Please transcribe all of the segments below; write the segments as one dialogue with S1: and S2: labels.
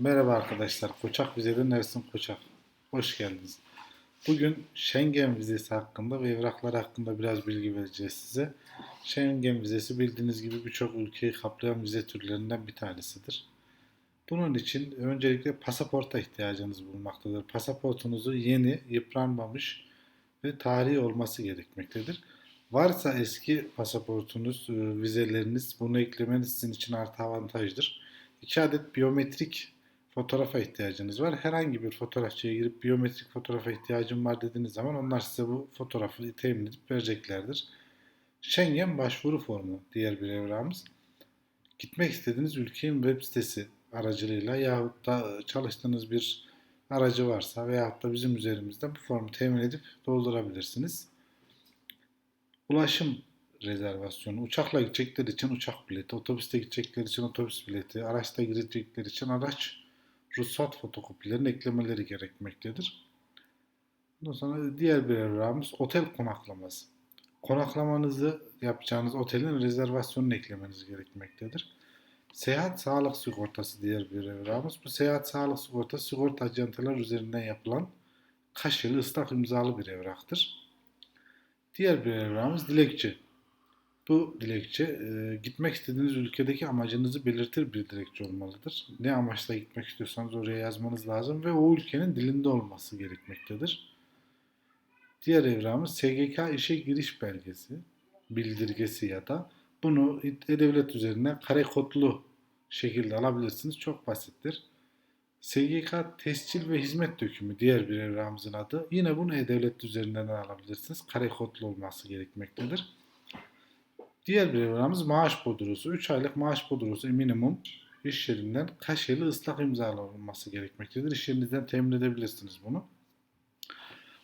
S1: Merhaba arkadaşlar. Koçak Vize'den Ersin Koçak. Hoş geldiniz. Bugün Schengen vizesi hakkında ve evraklar hakkında biraz bilgi vereceğiz size. Schengen vizesi bildiğiniz gibi birçok ülkeyi kaplayan vize türlerinden bir tanesidir. Bunun için öncelikle pasaporta ihtiyacınız bulunmaktadır. Pasaportunuzu yeni, yıpranmamış ve tarihi olması gerekmektedir. Varsa eski pasaportunuz, e, vizeleriniz bunu eklemeniz sizin için artı avantajdır. 2 adet biyometrik fotoğrafa ihtiyacınız var. Herhangi bir fotoğrafçıya girip biyometrik fotoğrafa ihtiyacım var dediğiniz zaman onlar size bu fotoğrafı temin edip vereceklerdir. Schengen başvuru formu diğer bir evrağımız. Gitmek istediğiniz ülkenin web sitesi aracılığıyla yahut da çalıştığınız bir aracı varsa veyahut da bizim üzerimizden bu formu temin edip doldurabilirsiniz. Ulaşım rezervasyonu. Uçakla gidecekler için uçak bileti, otobüste gidecekler için otobüs bileti, araçta girecekler için araç ruhsat fotokopilerini eklemeleri gerekmektedir. Ondan sonra diğer bir evrağımız otel konaklaması. Konaklamanızı yapacağınız otelin rezervasyonunu eklemeniz gerekmektedir. Seyahat sağlık sigortası diğer bir evrağımız. Bu seyahat sağlık sigortası sigorta ajantalar üzerinden yapılan kaşeli ıslak imzalı bir evraktır. Diğer bir evrağımız dilekçe. Bu dilekçe e, gitmek istediğiniz ülkedeki amacınızı belirtir bir dilekçe olmalıdır. Ne amaçla gitmek istiyorsanız oraya yazmanız lazım ve o ülkenin dilinde olması gerekmektedir. Diğer evrağımız SGK işe giriş belgesi, bildirgesi ya da bunu e-devlet üzerinden kare kodlu şekilde alabilirsiniz. Çok basittir. SGK tescil ve hizmet dökümü diğer bir evrağımızın adı. Yine bunu e-devlet üzerinden alabilirsiniz. Kare kodlu olması gerekmektedir. Diğer bir evramız maaş bodrosu. 3 aylık maaş bodrosu minimum iş yerinden kaşeli ıslak imzalı olması gerekmektedir. İş yerinizden temin edebilirsiniz bunu.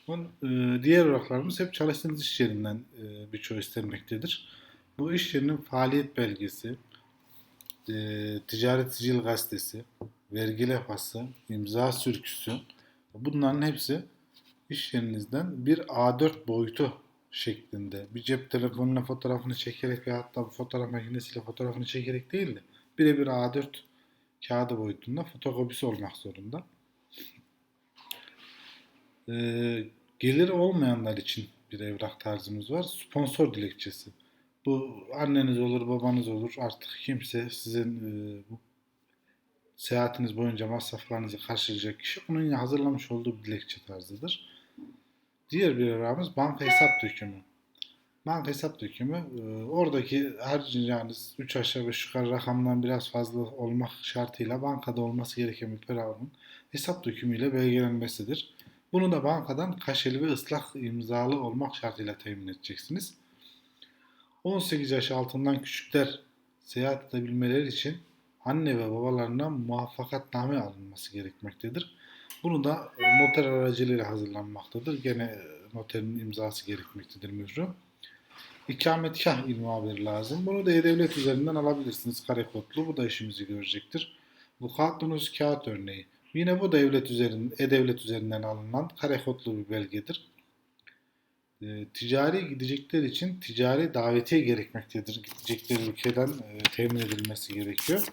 S1: Bunun, e, diğer evraklarımız hep çalıştığınız iş yerinden e, birçoğu istenmektedir. Bu iş yerinin faaliyet belgesi, e, ticaret sicil gazetesi, vergi levhası, imza sürküsü bunların hepsi iş yerinizden bir A4 boyutu şeklinde bir cep telefonuna fotoğrafını çekerek ve hatta bu fotoğraf makinesiyle fotoğrafını çekerek değil de birebir A4 kağıdı boyutunda fotokopisi olmak zorunda. Ee, geliri olmayanlar için bir evrak tarzımız var. Sponsor dilekçesi. Bu anneniz olur, babanız olur. Artık kimse sizin e, bu seyahatiniz boyunca masraflarınızı karşılayacak kişi onun hazırlamış olduğu bir dilekçe tarzıdır. Diğer bir evramız banka hesap dökümü. Banka hesap dökümü e, oradaki harcayacağınız 3 aşağı 5 yukarı rakamdan biraz fazla olmak şartıyla bankada olması gereken bir paranın hesap dökümüyle belgelenmesidir. Bunu da bankadan kaşeli ve ıslak imzalı olmak şartıyla temin edeceksiniz. 18 yaş altından küçükler seyahat edebilmeleri için anne ve babalarından muvaffakatname alınması gerekmektedir. Bunu da noter aracılığıyla hazırlanmaktadır. Gene noterin imzası gerekmektedir mührü. İkametgah ilmi haberi lazım. Bunu da E-Devlet üzerinden alabilirsiniz kare kodlu. Bu da işimizi görecektir. Vukuatlunuz kağıt örneği. Yine bu devlet üzerinden, E-Devlet üzerinden alınan kare kodlu bir belgedir. E, ticari gidecekler için ticari davetiye gerekmektedir. Gidecekleri ülkeden e, temin edilmesi gerekiyor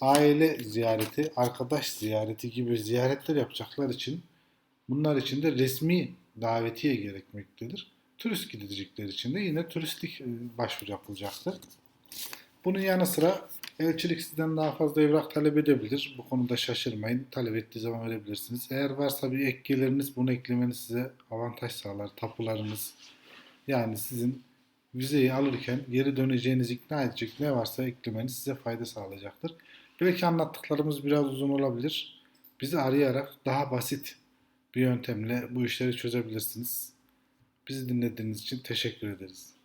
S1: aile ziyareti, arkadaş ziyareti gibi ziyaretler yapacaklar için bunlar için de resmi davetiye gerekmektedir. Turist gidecekler için de yine turistik e, başvuru yapılacaktır. Bunun yanı sıra elçilik sizden daha fazla evrak talep edebilir. Bu konuda şaşırmayın. Talep ettiği zaman verebilirsiniz. Eğer varsa bir ek geliriniz bunu eklemeniz size avantaj sağlar. Tapularınız yani sizin vizeyi alırken geri döneceğiniz ikna edecek ne varsa eklemeniz size fayda sağlayacaktır. Belki anlattıklarımız biraz uzun olabilir. Bizi arayarak daha basit bir yöntemle bu işleri çözebilirsiniz. Bizi dinlediğiniz için teşekkür ederiz.